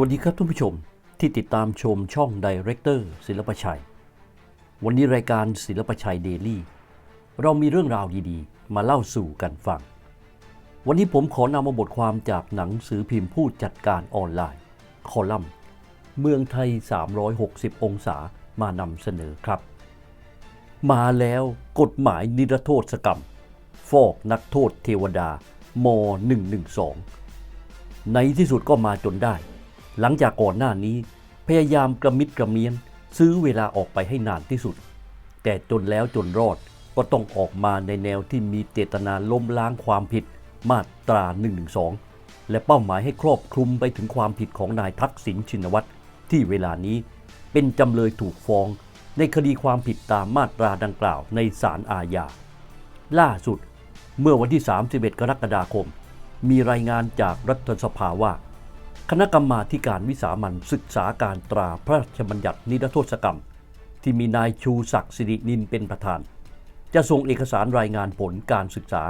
วัสดีครับทุกผู้ชมที่ติดตามชมช่องไดเรคเตอร์ศิลปชัย วันนี้รายการศิลปชัยเดลี่เรามีเรื่องราวดีๆ มาเล่าสู่กันฟัง วันนี้ผมขอนำมาบทความจากหนังสือพิมพ์ผู้จัดการออนไลน์ คอลัมน์ เมืองไทย 360 องศามานำเสนอครับ มาแล้วกฎหมายนิรโทษกรรม ฟอกนักโทษเทวดาม 112 ในที่สุดก็มาจนได้ หลังจากก่อนหน้านี้ พยายามกระมิดกระเมียน ซื้อเวลาออกไปให้นานที่สุด แต่จนแล้วจนรอดก็ต้องออกมาในแนวที่มีเจตนาล้มล้างความผิดมาตรา 112 และเป้าหมายให้ครอบคลุมไปถึงความผิดของนายทักษิณชินวัตรที่เวลานี้เป็นจำเลยถูกฟ้อง ในคดีความผิดตามมาตราดังกล่าวในศาลอาญา ล่าสุด เมื่อวันที่ 31 กรกฎาคม มีรายงานจากรัฐสภาว่า คณะกรรมาการวิสามันศึกษาการตราพระราชบัญญัตินิรโทษกรรม ที่มีนายชูศักดิ์สิรินินเป็นประธาน จะส่งเอกสารรายงานผลการศึกษา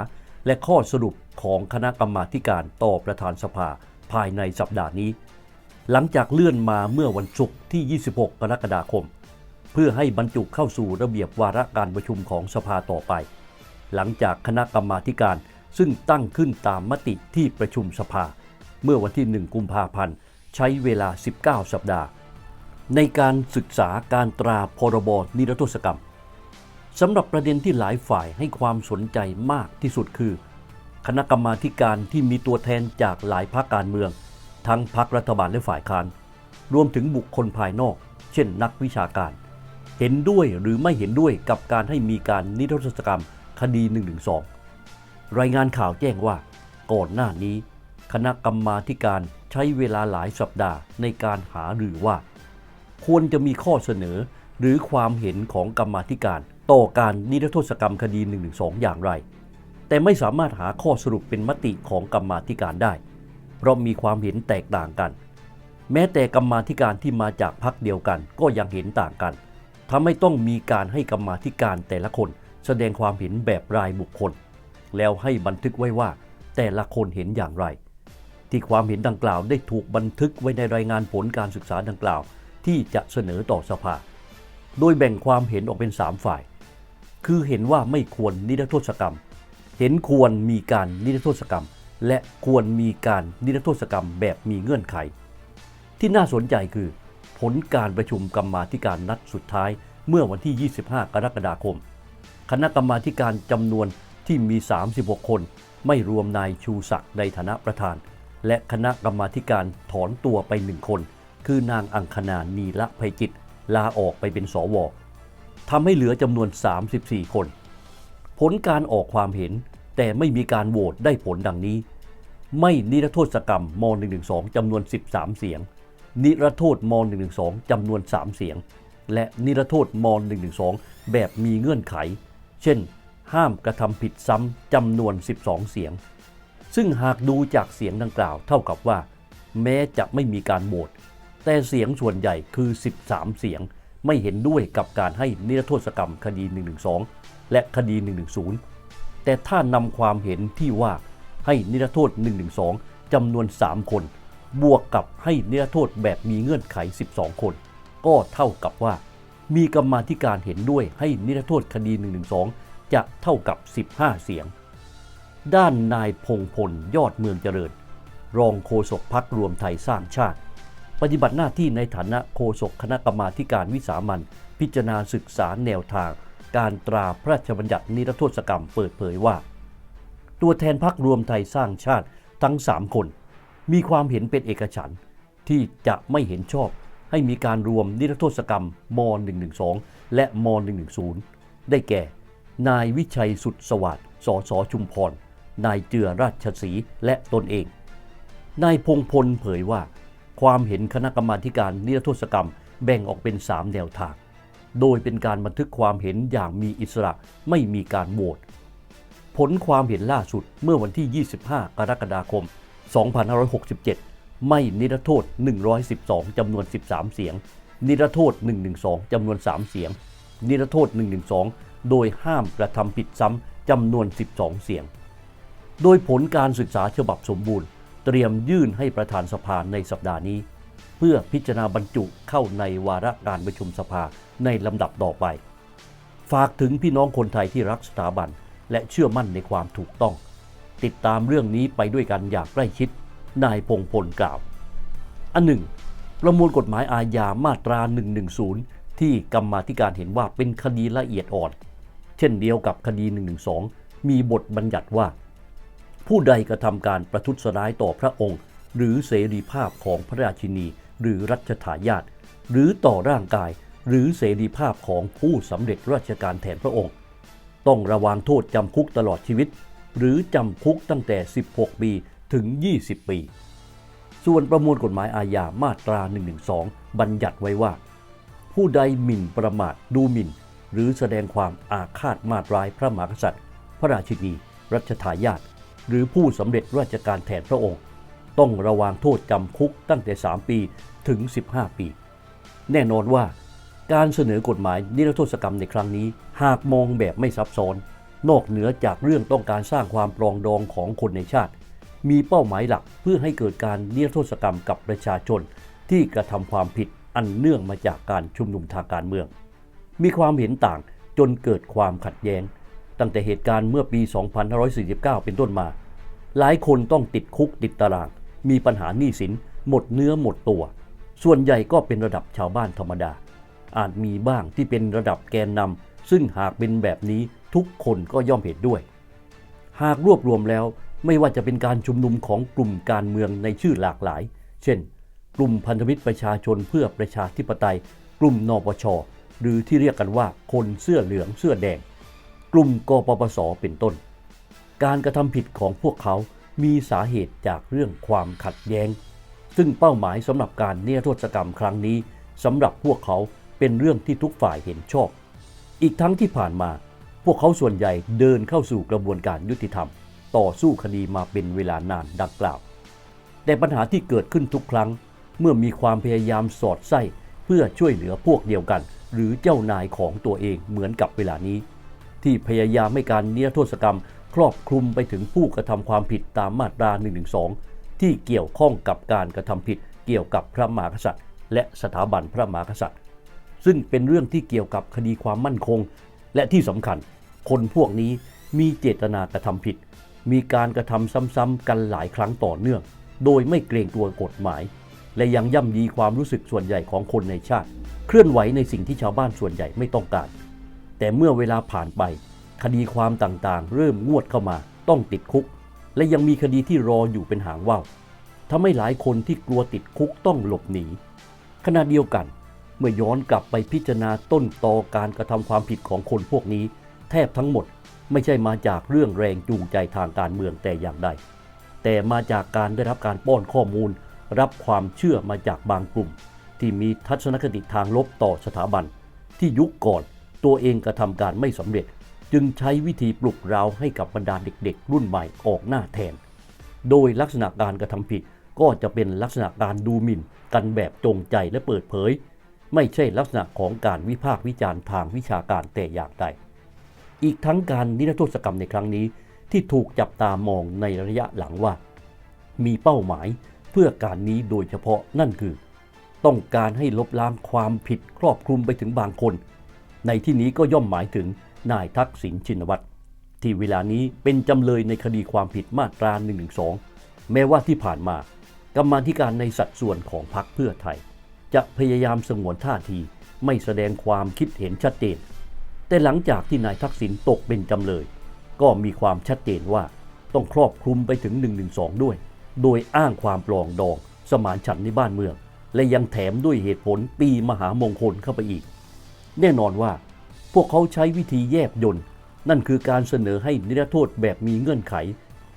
และข้อสรุปของคณะกรรมาการต่อประธานสภาภายในสัปดาห์นี้ หลังจากเลื่อนมาเมื่อวันศุกร์ที่ 26 กรกฎาคม เพื่อให้บรรจุเข้าสู่ระเบียบวาระการประชุมของสภาต่อไป หลังจากคณะกรรมาการซึ่งตั้งขึ้นตามมติที่ประชุมสภา เมื่อวันที่ 1 กุมภาพันธ์ ใช้เวลา 19 สัปดาห์ ในการศึกษาการตราพรบนิรโทษกรรมสำหรับประเด็นที่หลายฝ่ายให้ความสนใจมากที่สุดคือ คณะกรรมาการที่มีตัวแทนจากหลายพรรคการเมือง ทั้งพรรครัฐบาลและฝ่ายค้าน รวมถึงบุคคลภายนอก เช่นนักวิชาการ เห็นด้วยหรือไม่เห็นด้วยกับการให้มีการนิรโทษกรรมคดี112รายงานข่าวแจ้งว่าก่อนหน้านี้ คณะกรรมาการใช้เวลาหลายสัปดาห์ในการหาหรือว่า ควรจะมีข้อเสนอหรือความเห็นของกรรมาธิการ ต่อการนิรโทษกรรมคดี112อย่างไร แต่ไม่สามารถหาข้อสรุปเป็นมติของกรรมาธิการได้ เพราะมีความเห็นแตกต่างกัน แม้แต่กรรมาธิการที่มาจากพรรคเดียวกันก็ยังเห็นต่างกันทำให้ต้องมีการให้กรรมาธิการแต่ละคน แสดงความเห็นแบบรายบุคคล แล้วให้บันทึกไว้ว่า แต่ละคนเห็นอย่างไร ที่ความเห็นดังกล่าวได้ถูกบันทึกไว้ในรายงานผลการศึกษาดังกล่าว ที่จะเสนอต่อสภา โดยแบ่งความเห็นออกเป็น 3 ฝ่าย คือเห็นว่าไม่ควรนิรโทษกรรม เห็นควรมีการนิรโทษกรรม และควรมีการนิรโทษกรรมแบบมีเงื่อนไข ที่น่าสนใจคือ ผลการประชุมกรรมาธิการนัดสุดท้าย เมื่อวันที่ 25 กรกฎาคม คณะกรรมาธิการจำนวนที่มี 36 คน ไม่รวมนายชูศักดิ์ในฐานะประธาน และคณะกรรมาการถอนตัวไปหนึ่งคน คือนางอังคณานีละภัยจิต ลาออกไปเป็นสวทำให้เหลือจำนวน 34 คน ผลการออกความเห็นแต่ไม่มีการโหวตได้ผลดังนี้ ไม่นิรโทษกรรมม .112 จำนวน 13 เสียง นิรโทษม .112 จำนวน 3 เสียง และนิรโทษม .112 แบบมีเงื่อนไข เช่น ห้ามกระทำผิดซ้ำจำนวน 12 เสียง ซึ่งหากดูจากเสียงดังกล่าวเท่ากับว่า แม้จะไม่มีการโหวตแต่เสียงส่วนใหญ่คือ 13 เสียงไม่เห็นด้วยกับการให้นิรโทษกรรมคดี 112 และคดี 110 แต่ถ้านำความเห็นที่ว่าให้นิรโทษ 112 จำนวน 3 คน บวกกับให้นิรโทษแบบมีเงื่อนไข 12 คน ก็เท่ากับว่า มีกรรมาธิการเห็นด้วยให้นิรโทษคดี 112 จะเท่ากับ 15 เสียง ด้านนายพงพลยอดเมืองเจริญ รองโฆษกพักรวมไทยสร้างชาติ ปฏิบัติหน้าที่ในฐานะโฆษกคณะกรรมาการวิสามันพิจารณาศึกษาแนวทาง การตราพระราชบัญญัตินิรโทษกรรมเปิดเผยว่า ตัวแทนพักรวมไทยสร้างชาติทั้ง 3 คน มีความเห็นเป็นเอกฉันท์ที่จะไม่เห็นชอบให้มีการรวมนิรโทษกรรมม .112 และม .110 ได้แก่ นายวิชัยสุดสวัสดิ์สสชุมพร นายเจือราชสีและตนเอง นายพงพลเผยว่า ความเห็นคณะกรรมาการนิรโทษกรรมแบ่งออกเป็น 3 แนวทาง โดยเป็นการบันทึกความเห็นอย่างมีอิสระไม่มีการโหวตผลความเห็นล่าสุดเมื่อวันที่ 25 กรกฎาคม 2567 ไม่นิรโทษ 112 จำนวน 13 เสียง นิรโทษ 112 จำนวน 3 เสียง นิรโทษ 112 โดยห้ามกระทำผิดซ้ำจำนวน 12 เสียง โดยผลการศึกษาฉบับสมบูรณ์ เตรียมยื่นให้ประธานสภาในสัปดาห์นี้ เพื่อพิจารณาบรรจุเข้าในวาระการประชุมสภาในลำดับต่อไป ฝากถึงพี่น้องคนไทยที่รักสถาบัน และเชื่อมั่นในความถูกต้อง ติดตามเรื่องนี้ไปด้วยกันอย่างใกล้ชิด นายพงพลกล่าว อันหนึ่ง ประมวลกฎหมายอาญามาตรา 110 ที่กรรมาธิการเห็นว่าเป็นคดีละเอียดอ่อน เช่นเดียวกับคดี 112 มีบทบัญญัติว่า ผู้ใดกระทำการประทุษร้ายต่อพระองค์ หรือเสรีภาพของพระราชินี หรือรัชทายาทหรือต่อร่างกาย หรือเสรีภาพของผู้สำเร็จราชการแทนพระองค์ ต้องระวางโทษจำคุกตลอดชีวิต หรือจำคุกตั้งแต่ 16 ปีถึง 20 ปี ส่วนประมวลกฎหมายอาญามาตรา 112 บัญญัติไว้ว่า ผู้ใดหมิ่นประมาทดูหมิ่น หรือแสดงความอาฆาตมาตร้ายพระมหากษัตริย์ พระราชินี รัชทายาท หรือผู้สำเร็จราชการแทนพระองค์ ต้องระวางโทษจำคุกตั้งแต่ 3 ปีถึง 15 ปี แน่นอนว่าการเสนอกฎหมายนิรโทษกรรมในครั้งนี้ หากมองแบบไม่ซับซ้อน นอกเหนือจากเรื่องต้องการสร้างความปรองดองของคนในชาติ มีเป้าหมายหลักเพื่อให้เกิดการนิรโทษกรรมกับประชาชน ที่กระทำความผิดอันเนื่องมาจากการชุมนุมทางการเมือง มีความเห็นต่างจนเกิดความขัดแย้ง ตั้งแต่เหตุการณ์เมื่อปี 2549 เป็นต้นมา หลายคนต้องติดคุกติดตาราง มีปัญหาหนี้สิน หมดเนื้อหมดตัว ส่วนใหญ่ก็เป็นระดับชาวบ้านธรรมดา อาจมีบ้างที่เป็นระดับแกนนำซึ่งหากเป็นแบบนี้ทุกคนก็ย่อมเห็นด้วย หากรวบรวมแล้วไม่ว่าจะเป็นการชุมนุมของกลุ่มการเมืองในชื่อหลากหลาย เช่น กลุ่มพันธมิตรประชาชนเพื่อประชาธิปไตย กลุ่มนปช หรือที่เรียกกันว่าคนเสื้อเหลืองเสื้อแดง ลุ่มกปปสเป็นต้น การกระทำผิดของพวกเขามีสาเหตุจากเรื่องความขัดแย้ง ซึ่งเป้าหมายสำหรับการเนรโทษกรรมครั้งนี้สำหรับพวกเขาเป็นเรื่องที่ทุกฝ่ายเห็นชอบ อีกทั้งที่ผ่านมา พวกเขาส่วนใหญ่เดินเข้าสู่กระบวนการยุติธรรม ต่อสู้คดีมาเป็นเวลานานดังกล่าว แต่ปัญหาที่เกิดขึ้นทุกครั้ง เมื่อมีความพยายามสอดไส้เพื่อช่วยเหลือพวกเดียวกัน หรือเจ้านายของตัวเองเหมือนกับเวลานี้ ที่พยายามให้การนิรโทษกรรม ครอบคลุมไปถึงผู้กระทำความผิดตามมาตรา 112 ที่เกี่ยวข้องกับการกระทำผิดเกี่ยวกับพระมหากษัตริย์ และสถาบันพระมหากษัตริย์ ซึ่งเป็นเรื่องที่เกี่ยวกับคดีความมั่นคง และที่สำคัญ คนพวกนี้มีเจตนากระทำผิด มีการกระทำซ้ำๆกันหลายครั้งต่อเนื่อง โดยไม่เกรงกลัวกฎหมาย และยังย่ำยีความรู้สึกส่วนใหญ่ของคนในชาติ เคลื่อนไหวในสิ่งที่ชาวบ้านส่วนใหญ่ไม่ต้องการ แต่เมื่อเวลาผ่านไป คดีความต่างๆ เริ่มงวดเข้ามาต้องติดคุก และยังมีคดีที่รออยู่เป็นหางว่าวทำให้หลายคนที่กลัวติดคุกต้องหลบหนีขณะเดียวกัน เมื่อย้อนกลับไปพิจารณาต้นตอการกระทำความผิดของคนพวกนี้ แทบทั้งหมดไม่ใช่มาจากเรื่องแรงจูงใจทางการเมืองแต่อย่างใด แต่มาจากการได้รับการป้อนข้อมูล รับความเชื่อมาจากบางกลุ่ม ที่มีทัศนคติทางลบต่อสถาบัน ที่ยุคก่อน ตัวเองกระทำการไม่สำเร็จ จึงใช้วิธีปลุกเร้าให้กับบรรดาเด็กๆ รุ่นใหม่ออกหน้าแทน โดยลักษณะการกระทำผิดก็จะเป็นลักษณะการดูหมิ่น กันแบบจงใจและเปิดเผย ไม่ใช่ลักษณะของการวิพากษ์วิจารณ์ทางวิชาการแต่อย่างใด อีกทั้งการนิรโทษกรรมในครั้งนี้ ที่ถูกจับตามองในระยะหลังว่า มีเป้าหมายเพื่อการนี้โดยเฉพาะนั่นคือ ต้องการให้ลบล้างความผิดครอบคลุมไปถึงบางคน ในที่นี้ก็ย่อมหมายถึงนายทักษิณชินวัตรที่เวลานี้เป็นจำเลยในคดีความผิดมาตรา1นึแม้ว่าที่ผ่านมากรรมาธิการในสัดส่วนของพรรคเพื่อไทย จะพยายามสงวนท่าทีไม่แสดงความคิดเห็นชัดเจน แต่หลังจากที่นายทักษิณตกเป็นจำเลย ก็มีความชัดเจนว่าต้องครอบคลุมไปถึง 112 ด้วย โดยอ้างความปลองดอง สมานฉันท์ในบ้านเมือง และยังแถมด้วยเหตุผลปีมหามงคลเข้าไปอีก แน่นอนว่า พวกเขาใช้วิธีแยบยนต์ นั่นคือการเสนอให้นิรโทษแบบมีเงื่อนไข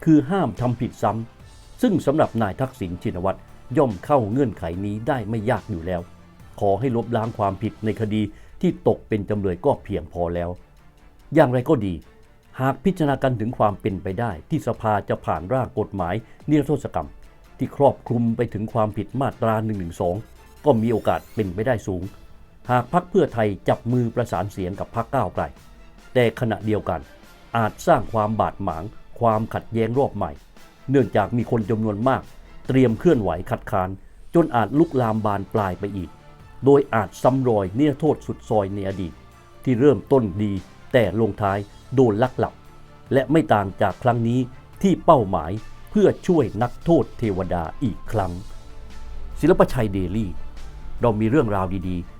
คือห้ามทำผิดซ้ำ ซึ่งสำหรับนายทักษิณชินวัตรย่อมเข้าเงื่อนไขนี้ได้ไม่ยากอยู่แล้ว ขอให้ลบล้างความผิดในคดีที่ตกเป็นจำเลยก็เพียงพอแล้ว อย่างไรก็ดี หากพิจารณากันถึงความเป็นไปได้ที่สภาจะผ่านร่างกฎหมายนิรโทษกรรม ที่ครอบคลุมไปถึงความผิดมาตรา1นึก็มีโอกาสเป็นไปได้สูง หากพักเพื่อไทยจับมือประสานเสียงกับพักก้าวไกล แต่ขณะเดียวกัน อาจสร้างความบาดหมาง ความขัดแย้งรอบใหม่ เนื่องจากมีคนจำนวนมาก เตรียมเคลื่อนไหวคัดค้าน จนอาจลุกลามบานปลายไปอีก โดยอาจซ้ำรอยเนียโทษสุดซอยในอดีต ที่เริ่มต้นดี แต่ลงท้ายโดนลักหลับ และไม่ต่างจากครั้งนี้ที่เป้าหมายเพื่อช่วยนักโทษเทวดาอีกครั้ง ศิลปชัยเดลี่ เรามีเรื่องราวดีๆ